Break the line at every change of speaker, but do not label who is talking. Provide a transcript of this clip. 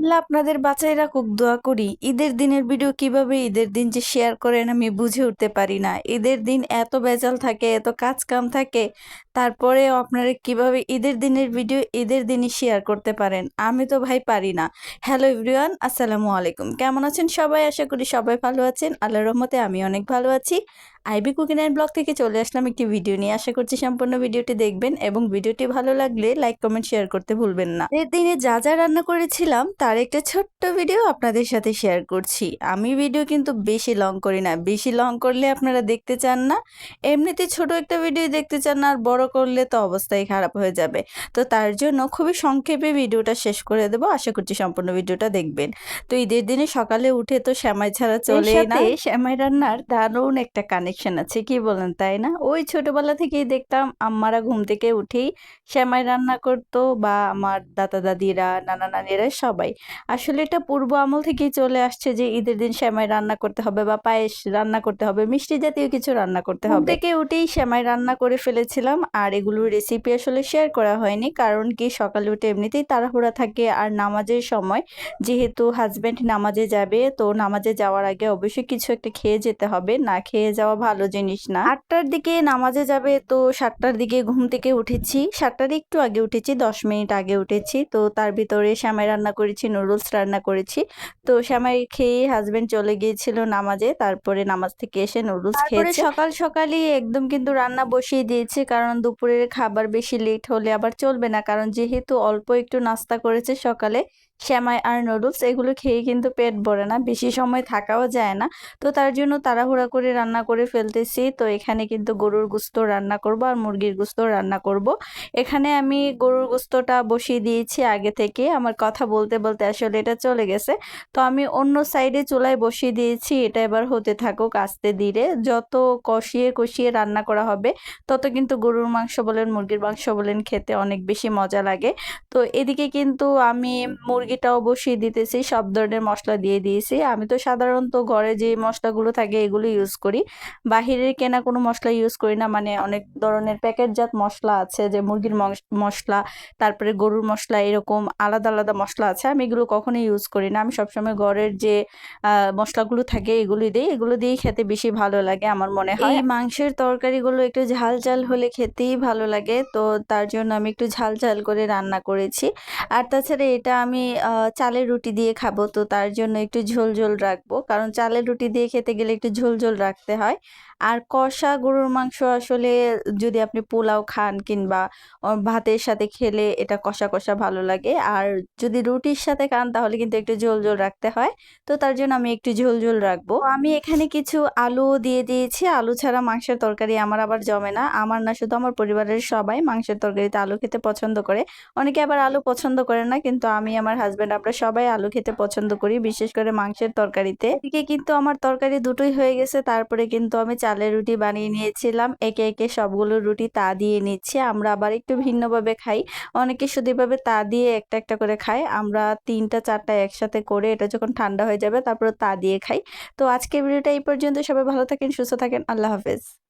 আল্লাহ আপনাদের বাঁচাই রাখুক দোয়া করি। ঈদের দিনের ভিডিও কীভাবে ঈদের দিন যে শেয়ার করেন আমি বুঝে উঠতে পারি না। ঈদের দিন এত বেজাল থাকে, এত কাজ কাম থাকে তারপরে আপনারা কীভাবে ঈদের দিনের ভিডিও ঈদের দিনই শেয়ার করতে পারেন? আমি তো ভাই পারি না। হ্যালো এভরিওয়ান আসসালামু আলাইকুম। কেমন আছেন সবাই? আশা করি সবাই ভালো আছেন। আল্লাহ রহমতে আমি অনেক ভালো আছি। আইবি কুকিং অ্যান্ড ব্লগ থেকে চলে আসলাম একটি ভিডিও নিয়ে। আশা করছি সম্পূর্ণ ভিডিওটি দেখবেন এবং ভিডিওটি ভালো লাগলে লাইক কমেন্ট শেয়ার করতে ভুলবেন না। এর দিনে যা যা রান্না করেছিলাম, তার একটা ছোট্ট ভিডিও আপনাদের সাথে শেয়ার করছি। আমি ভিডিও কিন্তু বেশি লং করি না। বেশি লং করলে আপনারা দেখতে চান না। এমনিতে ছোট একটা ভিডিও দেখতে চান না, আর বড় করলে তো অবস্থাই খারাপ হয়ে যাবে। তো তার জন্য খুবই সংক্ষেপে ভিডিওটা শেষ করে দেবো। আশা করছি সম্পূর্ণ ভিডিওটা দেখবেন। তো ঈদের দিনে সকালে উঠে তো শ্যামাই ছাড়া চলে না। শ্যামাই রান্নার দারুণ একটা কানেকশন আছে কি বলেন তাই না? ওই ছোটবেলা থেকেই দেখতাম আম্মারা ঘুম থেকে উঠেই শ্যামাই রান্না করতো বা আমার দাদা দাদিরা নানা নানিরা সবাই। আসলে এটা পূর্ব আমল থেকেই চলে আসছে যে ঈদের দিন শ্যামাই রান্না করতে হবে বা পায়েস রান্না করতে হবে মিষ্টি জাতীয় কিছু রান্না করতে হবে। থেকে উঠেই শ্যামাই রান্না করে ফেলেছিলাম। আর এগুলোর রেসিপি আসলে শেয়ার করা হয়নি। কারণ কি? সকালে উঠে এমনিতেই তাড়াহুড়া থাকে আর নামাজের সময় যেহেতু হাজব্যান্ড নামাজে যাবে তো নামাজে যাওয়ার আগে অবশ্যই কিছু একটা খেয়ে যেতে হবে। না খেয়ে যাওয়া ভালো জিনিস না। আটটার দিকে নামাজে যাবে তো সাতটার দিকে ঘুম থেকে উঠেছি। সাতটার একটু আগে উঠেছি দশ মিনিট আগে উঠেছি। তো তার ভিতরে শ্যামাই রান্না করেছি নুডলস রান্না করেছি। তো শ্যামাই খেয়ে হাজবেন্ড চলে গিয়েছিল নামাজে। তারপরে নামাজ থেকে এসে নুডলস খেয়েছে। সকাল সকালই একদম কিন্তু রান্না বসিয়ে দিয়েছে। কারণ দুপুরের খাবার বেশি লেট হলে আবার চলবে না। কারণ যেহেতু অল্প একটু নাস্তা করেছে সকালে শ্যামাই আর নুডলস এগুলো খেয়ে কিন্তু পেট ভরে না, বেশি সময় থাকাও যায় না। তো তার জন্য তাড়াহুড়া করে রান্না করে ফেলতেছি। তো এখানে কিন্তু গরুর গুস্ত রান্না করব আর মুরগির গুস্ত রান্না করব। এখানে আমি গরুর গুস্তটা বসিয়ে দিয়েছি আগে থেকে। আমার কথা বলতে বলতে আসলে এটা চলে গেছে। তো আমি অন্য সাইডে চুলায় বসিয়ে দিয়েছি। এটা এবার হতে থাকুক আস্তে ধীরে। যত কষিয়ে কষিয়ে রান্না করা হবে, তত কিন্তু গরুর মাংস বলেন মুরগির মাংস বলেন খেতে অনেক বেশি মজা লাগে। তো এদিকে কিন্তু আমি মুরগিটাও বসিয়ে দিতেছি সব ধরনের মশলা দিয়ে দিয়েছি। আমি তো সাধারণত ঘরে যে মশলাগুলো থাকে এগুলো ইউজ করি। বাহিরের কেনা কোনো মশলা ইউজ করি না মানে অনেক ধরনের প্যাকেটজাত মশলা আছে যে মুরগির মশলা তারপরে গরুর মশলা এরকম আলাদা আলাদা মশলা আছে আমি এগুলো কখনোই ইউজ করি না। আমি সবসময় ঘরের যে মশলাগুলো থাকে এগুলো দিই। এগুলো দিয়েই খেতে বেশি ভালো লাগে আমার মনে হয়। এই মাংসের তরকারিগুলো একটু ঝাল ঝাল হলে খেতেই ভালো লাগে। তো তার জন্য আমি একটু ঝাল ঝাল করে রান্না করেছি। আর তাছাড়া এটা আমি চালের রুটি দিয়ে খাব। তো তার জন্য একটু ঝোল ঝোল রাখব। কারণ চালের রুটি দিয়ে খেতে গেলে একটু ঝোল ঝোল রাখতে হয়। আর কষা গরুর মাংস আসলে যদি আপনি পোলাও খান কিংবা ভাতের সাথে খেলে এটা কষা কষা ভালো লাগে। আর যদি রুটির সাথে খান তাহলে কিন্তু একটু ঝোল ঝোল রাখতে হয়। তো তার জন্য আমি একটু ঝোল ঝোল রাখব। আমি এখানে কিছু আলু দিয়ে দিয়েছি। আলু ছাড়া মাংসের তরকারি আমার আবার জমে না। আমার না শুধু আমার পরিবারের সবাই মাংসের তরকারিতে আলু খেতে পছন্দ করে। অনেকে আবার আলু পছন্দ করে না, কিন্তু আমি আমার হাজব্যান্ড আমরা সবাই আলু খেতে পছন্দ করি, বিশেষ করে মাংসের তরকারিতে। এদিকে কিন্তু আমার তরকারি দুটোই হয়ে গেছে, তারপরে কিন্তু আমি চালের রুটি বানিয়ে নিয়েছিলাম। একে একে সবগুলো রুটি তা দিয়ে নিচ্ছি, আমরা আবার একটু ভিন্নভাবে খাই। অনেকে শুধু এভাবে তা দিয়ে একটা একটা করে খায়, আমরা তিনটা চারটা একসাথে করে এটা যখন ঠান্ডা হয়ে যাবে, তারপরে তা দিয়ে খাই। তো আজকের ভিডিওটা এই পর্যন্ত, সবাই ভালো থাকেন, সুস্থ থাকেন, আল্লাহ হাফেজ।